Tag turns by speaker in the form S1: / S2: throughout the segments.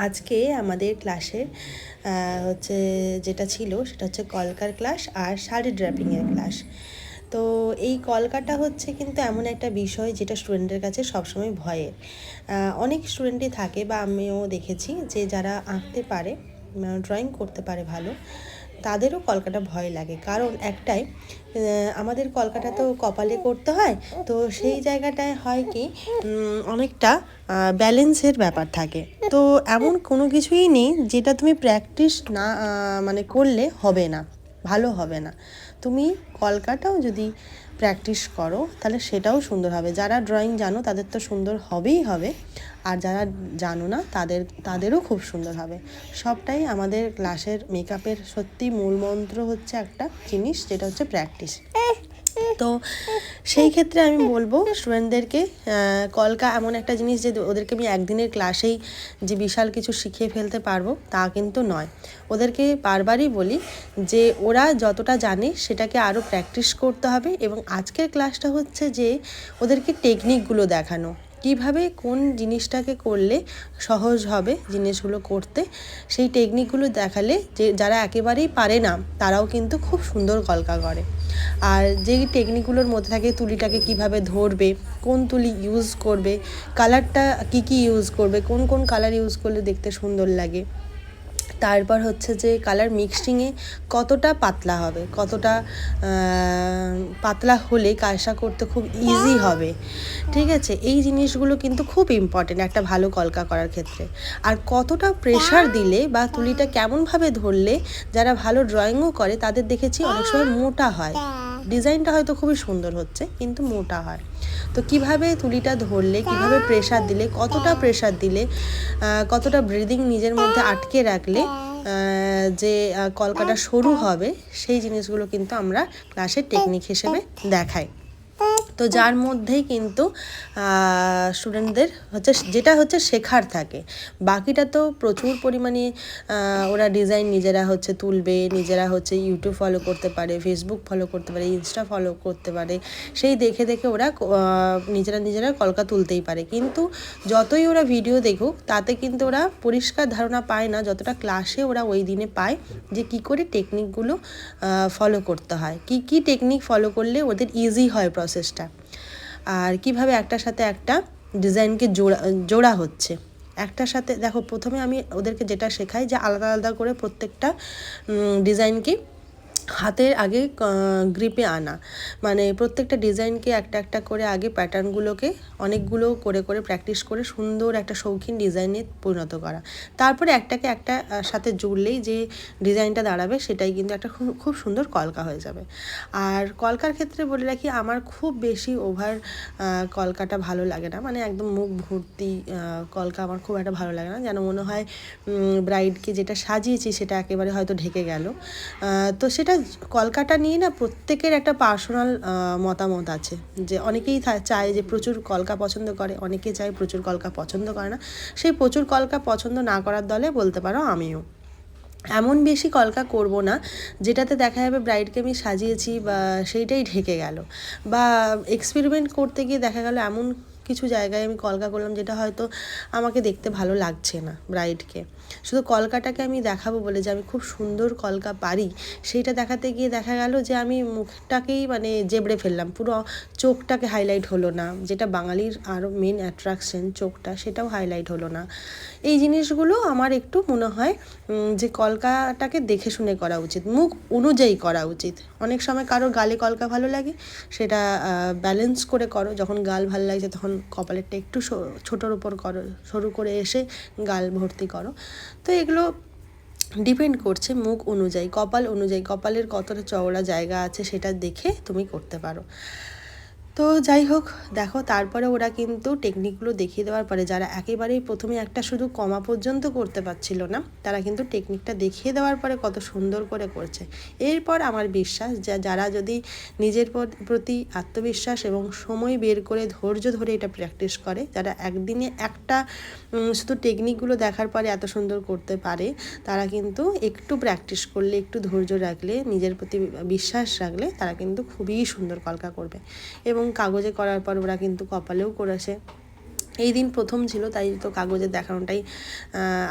S1: আজকে আমাদের ক্লাসের হচ্ছে যেটা ছিল সেটা হচ্ছে কলকার ক্লাস আর শাড়ি ড্রাপিংয়ের ক্লাস তো এই কলকাটা হচ্ছে কিন্তু এমন একটা বিষয় যেটা স্টুডেন্টের কাছে সবসময় ভয়ের। অনেক স্টুডেন্টই থাকে বা আমিও দেখেছি যে যারা আঁকতে পারে ড্রয়িং করতে পারে ভালো তাদেরও কলকাটা ভয় লাগে। কারণ একটাই আমাদের কলকাটা তো কপালে করতে হয়, তো সেই জায়গাটায় হয় কি অনেকটা ব্যালেন্সের ব্যাপার থাকে। তো এমন কোনো কিছুই নেই যেটা তুমি প্র্যাকটিস না মানে করলে হবে না, ভালো হবে না। তুমি কলকাটাও যদি প্র্যাকটিস করো, তাহলে সেটাও সুন্দর হবে। যারা ড্রয়িং জানো, তাদের তো সুন্দর হবেই হবে। আর যারা জানো না, তাদের, তাদেরও খুব সুন্দর হবে। সবটাই আমাদের ক্লাসের মেকআপের সত্যি মূল মন্ত্র হচ্ছে একটা জিনিস, যেটা হচ্ছে প্র্যাকটিস তো সেই ক্ষেত্রে আমি বলব স্টুডেন্টদেরকে কলকা এমন একটা জিনিস যে ওদেরকে আমি একদিনের ক্লাসেই যে বিশাল কিছু শিখিয়ে ফেলতে পারব, তা কিন্তু নয়। ওদেরকে বারবারই বলি যে ওরা যতটা জানে সেটাকে আরও প্র্যাকটিস করতে হবে এবং আজকের ক্লাসটা হচ্ছে যে ওদেরকে টেকনিকগুলো দেখানো। কীভাবে কোন জিনিসটাকে করলে সহজ হবে জিনিসগুলো করতে, সেই টেকনিকগুলো দেখালে যে যারা একেবারেই পারে না, তারাও কিন্তু খুব সুন্দর কলকা করে। আর যেই টেকনিকগুলোর মধ্যে থাকে তুলিটাকে কীভাবে ধরবে, কোন তুলি ইউজ করবে কালারটা কি কি ইউজ করবে, কোন কোন কালার ইউজ করলে দেখতে সুন্দর লাগে তারপর হচ্ছে যে কালার মিক্সিংয়ে কতটা পাতলা হবে কতটা পাতলা হলে কাজটা করতে খুব ইজি হবে। ঠিক আছে? এই জিনিসগুলো কিন্তু খুব ইম্পর্টেন্ট একটা ভালো কলকা করার ক্ষেত্রে। আর কতটা প্রেশার দিলে বা তুলিটা কেমনভাবে ধরলে যারা ভালো ড্রয়িংও করে তাদের দেখেছি অনেক সময় মোটা হয়। ডিজাইনটা হয়তো খুবই সুন্দর হচ্ছে কিন্তু মোটা হয়। তো কীভাবে তুলিটা ধরলে, কীভাবে প্রেশার দিলে, কতটা প্রেশার দিলে কতটা ব্রিদিং নিজের মধ্যে আটকে রাখলে যে কলকাটা সরু হবে, সেই জিনিসগুলো কিন্তু আমরা ক্লাসের টেকনিক হিসেবে দেখাই। তো যার মধ্যেই কিন্তু স্টুডেন্টদের হচ্ছে, যেটা হচ্ছে শেখার থাকে। বাকিটা তো প্রচুর পরিমাণে ওরা ডিজাইন নিজেরা হচ্ছে তুলবে, নিজেরা হচ্ছে ইউটিউব ফলো করতে পারে ফেসবুক ফলো করতে পারে ইনস্টা ফলো করতে পারে, সেই দেখে দেখে ওরা নিজেরা নিজেরা কলকা তুলতেই পারে। কিন্তু যতই ওরা ভিডিও দেখুক, তাতে কিন্তু ওরা পরিষ্কার ধারণা পায় না, যতটা ক্লাসে ওরা ওই দিনে পায়, যে কি করে টেকনিকগুলো ফলো করতে হয়। কি কি টেকনিক ফলো করলে ওদের ইজি হয় প্রসেসটা আর কীভাবে একটার সাথে একটা ডিজাইনকে জোড়া জোড়া হচ্ছে। একটার সাথে, দেখো, প্রথমে আমি ওদেরকে যেটা শেখাই যে আলাদা আলাদা করে প্রত্যেকটা ডিজাইনকে হাতের আগে গ্রিপে আনা। মানে প্রত্যেকটা ডিজাইনকে একটা একটা করে আগে প্যাটার্নগুলোকে অনেকগুলো করে করে প্র্যাকটিস করে সুন্দর একটা শৌখিন ডিজাইনে পরিণত করা। তারপরে একটাকে একটা সাথে জুড়লেই যে ডিজাইনটা দাঁড়াবে সেটাই কিন্তু একটা খুব সুন্দর কলকা হয়ে যাবে। আর কলকার ক্ষেত্রে বলে রাখি, আমার খুব বেশি ওভার কলকাটা ভালো লাগে না। মানে একদম মুখ ভর্তি কলকা আমার খুব একটা ভালো লাগে না। যেন মনে হয় ব্রাইডকে যেটা সাজিয়েছি সেটা একেবারে হয়তো ঢেকে গেল। তো সেটা কলকাটা নিয়ে না প্রত্যেকের একটা পার্সোনাল মতামত আছে। যে অনেকেই চায় যে প্রচুর কলকা পছন্দ করে, অনেকে চায় প্রচুর কলকা পছন্দ করে না। সেই প্রচুর কলকা পছন্দ না করার দলে বলতে পারো আমিও। এমন বেশি কলকা করব না, যেটাতে দেখা যাবে ব্রাইডকে আমি সাজিয়েছি বা সেইটাই ঢেকে গেল। বা এক্সপেরিমেন্ট করতে গিয়ে দেখা গেল এমন কিছু জায়গায় আমি কলকা করলাম যেটা হয়তো আমাকে দেখতে ভালো লাগছে না ব্রাইডকে শুধু কলকাটাকে আমি দেখাবো বলে যে আমি খুব সুন্দর কলকা পারি সেইটা দেখাতে গিয়ে দেখা গেল যে আমি মুখটাকেই মানে জেবড়ে ফেললাম। পুরো চোখটাকে হাইলাইট হলো না, যেটা বাঙালির আরও মেন অ্যাট্রাকশন চোখটা, সেটাও হাইলাইট হলো না। এই জিনিসগুলো আমার একটু মনে হয় যে কলকাটাকে দেখে শুনে করা উচিত, মুখ অনুযায়ী করা উচিত। অনেক সময় কারোর গালে কলকা ভালো লাগে, সেটা ব্যালেন্স করে করো। যখন গাল ভালো লাগছে তখন কপালেরটা একটু ছোটোর উপর করো, সরু করে এসে গাল ভর্তি করো। তো এগুলো ডিপেন্ড করছে মুখ অনুযায়ী, কপাল অনুযায়ী, কপালের কতটা চওড়া জায়গা আছে সেটা দেখে তুমি করতে পারো। তো যাই হোক, দেখো তারপরে ওরা কিন্তু টেকনিকগুলো দেখিয়ে দেওয়ার পরে যারা একেবারেই প্রথমে একটা শুধু কমা পর্যন্ত করতে পারছিল না, তারা কিন্তু টেকনিকটা দেখিয়ে দেওয়ার পরে কত সুন্দর করে করছে। এরপর আমার বিশ্বাস যে যারা যদি নিজের পর- প্রতি আত্মবিশ্বাস এবং সময় বের করে ধৈর্য ধরে এটা প্র্যাকটিস করে, যারা একদিনে একটা শুধু টেকনিকগুলো দেখার পরে এত সুন্দর করতে পারে, তারা কিন্তু একটু প্র্যাকটিস করলে, একটু ধৈর্য রাখলে, নিজের প্রতি বিশ্বাস রাখলে তারা কিন্তু খুবই সুন্দর কলকা করবে। এবং কাগজে করার পর ওরা কিন্তু কপালেও করেছে। এই দিন প্রথম ছিল, তাই তো কাগজে দেখানোটাই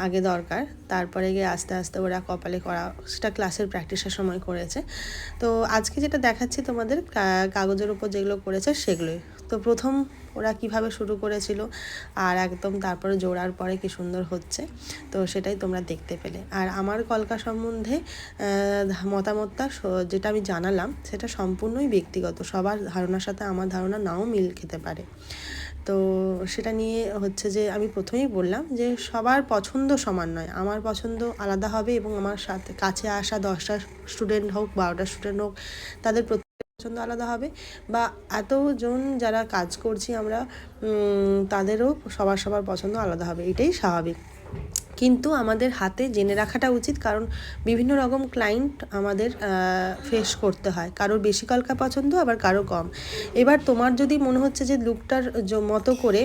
S1: আগে দরকার। তারপরে গিয়ে আস্তে আস্তে ওরা কপালে করা, সেটা ক্লাসের প্র্যাকটিসের সময় করেছে। তো আজকে যেটা দেখাচ্ছি তোমাদের কাগজের উপর যেগুলো করেছে সেগুলোই। তো প্রথম ওরা কীভাবে শুরু করেছিল আর একদম তারপরে জোড়ার পরে কি সুন্দর হচ্ছে, তো সেটাই তোমরা দেখতে পেলে। আর আমার কলকা সম্বন্ধে মতামতটা যেটা আমি জানালাম, সেটা সম্পূর্ণই ব্যক্তিগত। সবার ধারণার সাথে আমার ধারণা নাও মিল খেতে পারে। তো সেটা নিয়ে হচ্ছে যে আমি প্রথমেই বললাম যে সবার পছন্দ সমান নয়। আমার পছন্দ আলাদা হবে এবং আমার সাথে কাছে আসা দশটা স্টুডেন্ট হোক, বারোটা স্টুডেন্ট হোক, তাদের পছন্দ আলাদা হবে বা এতজন যারা কাজ করছি আমরা তাদেরও সবার সবার পছন্দ আলাদা হবে, এটাই স্বাভাবিক। কিন্তু আমাদের হাতে জেনে রাখাটা উচিত, কারণ বিভিন্ন রকম ক্লায়েন্ট আমাদের ফেস করতে হয়। কারোর বেশি কলকা পছন্দ, আবার কারও কম। এবার তোমার যদি মনে হচ্ছে যে লুকটার মতো করে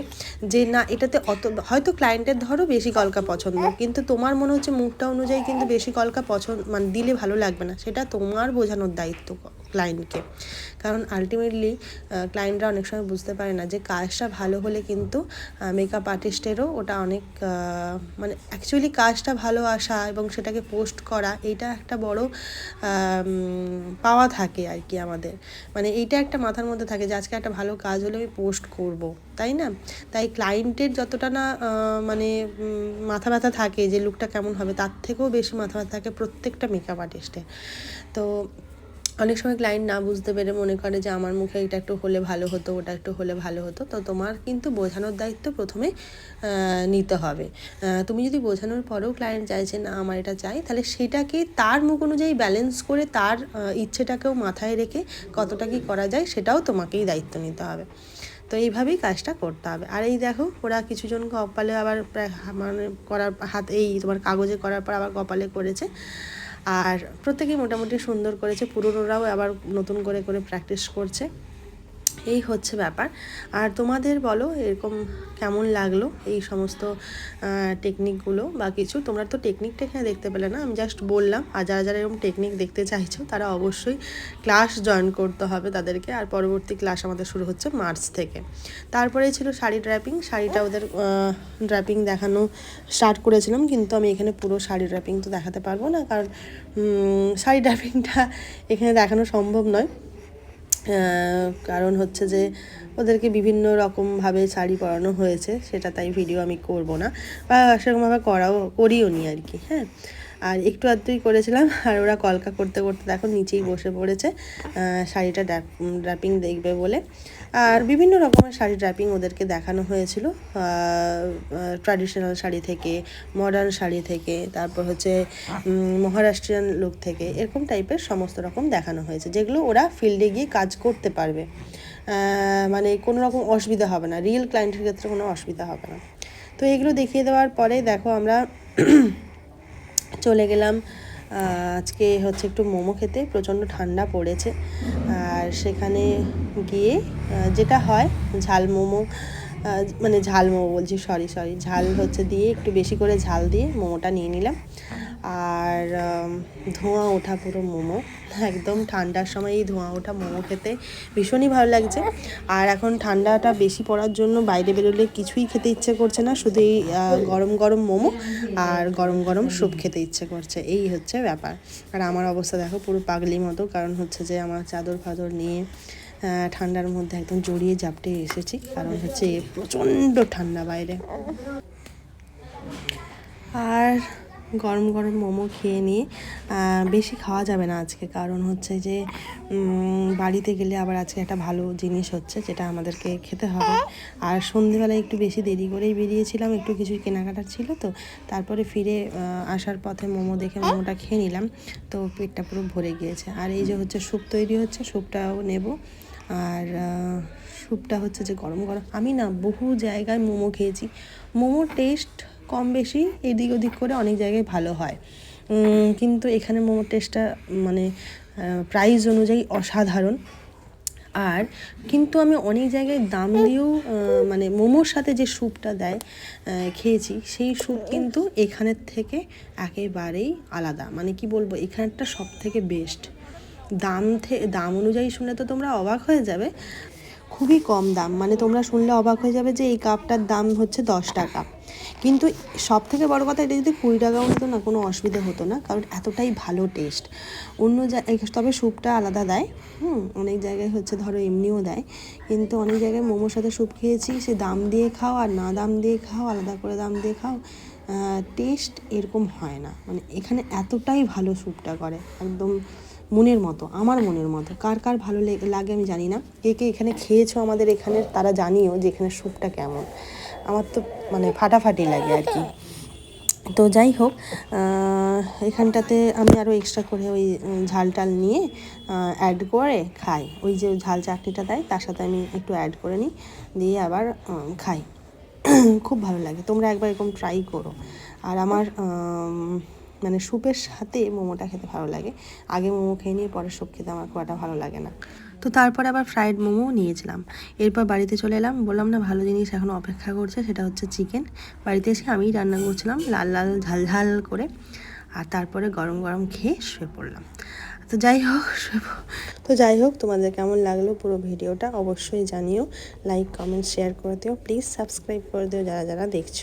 S1: যে না, এটাতে অত, হয়তো ক্লায়েন্টের ধরো বেশি কলকা পছন্দ, কিন্তু তোমার মনে হচ্ছে মুখটা অনুযায়ী কিন্তু বেশি কলকা পছন্দ মানে দিলে ভালো লাগবে না, সেটা তোমার বোঝানোর দায়িত্ব ক্লায়েন্টকে কারণ আলটিমেটলি ক্লায়েন্টরা অনেক সময় বুঝতে পারে না যে কাজটা ভালো হলে কিন্তু মেকআপ আর্টিস্টেরও ওটা অনেক মানে অ্যাকচুয়ালি কাজটা ভালো আসা এবং সেটাকে পোস্ট করা এইটা একটা বড় পাওয়া থাকে আর কি আমাদের। মানে এইটা একটা মাথার মধ্যে থাকে যে আজকে একটা ভালো কাজ হলে আমি পোস্ট করব, তাই না? তাই ক্লায়েন্টের যতটা না মানে মাথা ব্যথা থাকে যে লুকটা কেমন হবে, তার থেকেও বেশি মাথা ব্যথা থাকে প্রত্যেকটা মেকআপ আর্টিস্টের তো অনেক সময় ক্লায়েন্ট না বুঝতে পেরে মনে করে যে আমার মুখে এটা একটু হলে ভালো হতো, ওটা একটু হলে ভালো হতো। তো তোমার কিন্তু বোঝানোর দায়িত্ব প্রথমে নিতে হবে। তুমি যদি বোঝানোর পরেও ক্লায়েন্ট চাইছে না, আমার এটা চাই, তাহলে সেটাকে তার মুখ অনুযায়ী ব্যালেন্স করে তার ইচ্ছেটাকেও মাথায় রেখে কতটা কি করা যায় সেটাও তোমাকেই দায়িত্ব নিতে হবে। তো এইভাবেই কাজটা করতে হবে। আর এই দেখো, ওরা কিছুজন কপালে আবার প্রায় মানে করার হাত এই তোমার কাগজে করার পর আবার কপালে করেছে। আর প্রত্যেকেই মোটামুটি সুন্দর করেছে। পুরোনোরাও আবার নতুন করে করে প্র্যাকটিস করছে। এই হচ্ছে ব্যাপার। আর তোমাদের বলো, এরকম কেমন লাগল এই সমস্ত টেকনিকগুলো বা কিছু? তোমরা তো টেকনিকটা এখানে দেখতে পেলে না, আমি জাস্ট বললাম। আর যারা যারা এরকম টেকনিক দেখতে চাইছো, তারা অবশ্যই ক্লাস জয়েন করতে হবে তাদেরকে। আর পরবর্তী ক্লাস আমাদের শুরু হচ্ছে মার্চ থেকে। তারপরে ছিল শাড়ি ড্র্যাপিং শাড়িটা ওদের ড্র্যাপিং দেখানো স্টার্ট করেছিলাম, কিন্তু আমি এখানে পুরো শাড়ি ড্র্যাপিং তো দেখাতে পারব না। কারণ শাড়ি ড্র্যাপিংটা এখানে দেখানো সম্ভব নয়। কারণ হচ্ছে যে ওদেরকে বিভিন্ন রকমভাবে শাড়ি পরানো হয়েছে, সেটা তাই ভিডিও আমি করব না বা সেরকমভাবে করাও করিও নি আর কি হ্যাঁ। আর একটু আধটুই করেছিলাম, আর ওরা কলকা করতে করতে দেখো নিচেই বসে পড়েছে শাড়িটা ড্র্যাপিং দেখবে বলে। আর বিভিন্ন রকমের শাড়ি ড্র্যাপিং ওদেরকে দেখানো হয়েছিল ট্র্যাডিশনাল শাড়ি থেকে মডার্ন শাড়ি থেকে, তারপর হচ্ছে মহারাষ্ট্রিয়ান লুক থেকে, এরকম টাইপের সমস্ত রকম দেখানো হয়েছে, যেগুলো ওরা ফিল্ডে গিয়ে কাজ করতে পারবে। মানে কোনো রকম অসুবিধা হবে না রিয়েল ক্লায়েন্টের ক্ষেত্রে কোনো অসুবিধা হবে না। তো এগুলো দেখিয়ে দেওয়ার পরে দেখো আমরা চলে গেলাম। আজকে হচ্ছে একটু মোমো খেতে, প্রচণ্ড ঠান্ডা পড়েছে। আর সেখানে গিয়ে যেটা হয়, ঝাল মোমো মানে ঝাল মোমো বলছি সরি সরি ঝাল হচ্ছে দিয়ে একটু বেশি করে ঝাল দিয়ে মোমোটা নিয়ে নিলাম। আর ধোঁয়া ওঠা পুরো মোমো। একদম ঠান্ডার সময় এই ধোঁয়া ওঠা মোমো খেতে ভীষণই ভালো লাগছে। আর এখন ঠান্ডাটা বেশি পড়ার জন্য বাইরে বেরোলে কিছুই খেতে ইচ্ছে করছে না, শুধু এই গরম গরম মোমো আর গরম গরম স্যুপ খেতে ইচ্ছে করছে। এই হচ্ছে ব্যাপার। আর আমার অবস্থা দেখো পুরো পাগলি মতো, কারণ হচ্ছে যে আমার চাদর ফাদর নিয়ে ঠান্ডার মধ্যে একদম জড়িয়ে জাপটে এসেছি, কারণ হচ্ছে প্রচণ্ড ঠান্ডা বাইরে। আর গরম গরম মোমো খেয়ে নিয়ে বেশি খাওয়া যাবে না আজকে। কারণ হচ্ছে যে বাড়িতে গেলে আবার আজকে একটা ভালো জিনিস হচ্ছে, যেটা আমাদেরকে খেতে হবে। আর সন্ধেবেলায় একটু বেশি দেরি করেই বেরিয়েছিলাম, একটু কিছু কেনাকাটার ছিল তো। তারপরে ফিরে আসার পথে মোমো দেখে মোমোটা খেয়ে নিলাম, তো পেটটা পুরো ভরে গিয়েছে। আর এই যে হচ্ছে স্যুপ তৈরি হচ্ছে, স্যুপটাও নেব। আর স্যুপটা হচ্ছে যে গরম গরম, আমি না বহু জায়গায় মোমো খেয়েছি। মোমোর টেস্ট কম বেশি এদিক ওদিক করে অনেক জায়গায় ভালো হয়। কিন্তু এখানে মোমোর টেস্টটা মানে প্রাইস অনুযায়ী অসাধারণ। আর কিন্তু আমি অনেক জায়গায় দাম দিয়েও মানে মোমোর সাথে যে স্যুপটা দেয় খেয়েছি, সেই স্যুপ কিন্তু এখানের থেকে একেবারেই আলাদা। মানে কি বলব এখানেরটা সব থেকে বেস্ট দাম দাম অনুযায়ী শুনে তো তোমরা অবাক হয়ে যাবে। খুবই কম দাম। মানে তোমরা শুনলে অবাক হয়ে যাবে যে এই কাপটার দাম হচ্ছে দশ টাকা। কিন্তু সব থেকে বড় কথা, এটা যদি কুড়ি টাকাও হতো না, কোনো অসুবিধা হতো না, কারণ এতটাই ভালো টেস্ট অন্য জায়গায় তবে স্যুপটা আলাদা দেয়, হুম, অনেক জায়গায় হচ্ছে ধরো এমনিও দেয়, কিন্তু অনেক জায়গায় মোমোর সাথে স্যুপ খেয়েছি, সে দাম দিয়ে খাও আর না দাম দিয়ে খাও, আলাদা করে দাম দিয়ে খাও টেস্ট এরকম হয় না। মানে এখানে এতটাই ভালো স্যুপটা করে, একদম মনের মতো, আমার মনের মতো। কার কার ভালো লাগে আমি জানি না। কে কে এখানে খেয়েছো আমাদের এখানে তারা জানিও যে এখানে স্যুপটা কেমন। আমার তো মানে ফাটাফাটি লাগে আর কি। তো যাই হোক এখানটাতে আমি আরও এক্সট্রা করে ওই ঝাল টাল নিয়ে অ্যাড করে খাই। ওই যে ঝাল চাটনিটা দেয়, তার সাথে আমি একটু অ্যাড করে নিই, দিয়ে আবার খাই। খুব ভালো লাগে। তোমরা একবার এরকম ট্রাই করো। আর আমার মানে স্যুপের সাথে মোমোটা খেতে ভালো লাগে। আগে মোমো খেয়ে নিয়ে, পরে স্যুপ খেতে আমার খুব একটা ভালো লাগে না। তো তারপরে আবার ফ্রাইড মোমো নিয়েছিলাম। এরপর বাড়িতে চলে এলাম, বললাম, না, ভালো জিনিস এখন অপেক্ষা করছে, সেটা হচ্ছে চিকেন বাড়িতে এসে আমিই রান্না করছিলাম, লাল লাল, ঝাল ঝাল করে। আর তারপরে গরম গরম খেয়ে শুয়ে পড়লাম। তো যাই হোক তো যাই হোক, তোমাদের কেমন লাগল পুরো ভিডিওটা অবশ্যই জানিও। লাইক কমেন্ট শেয়ার করে দিও। প্লিজ সাবস্ক্রাইব করে দিও যারা যারা দেখছ।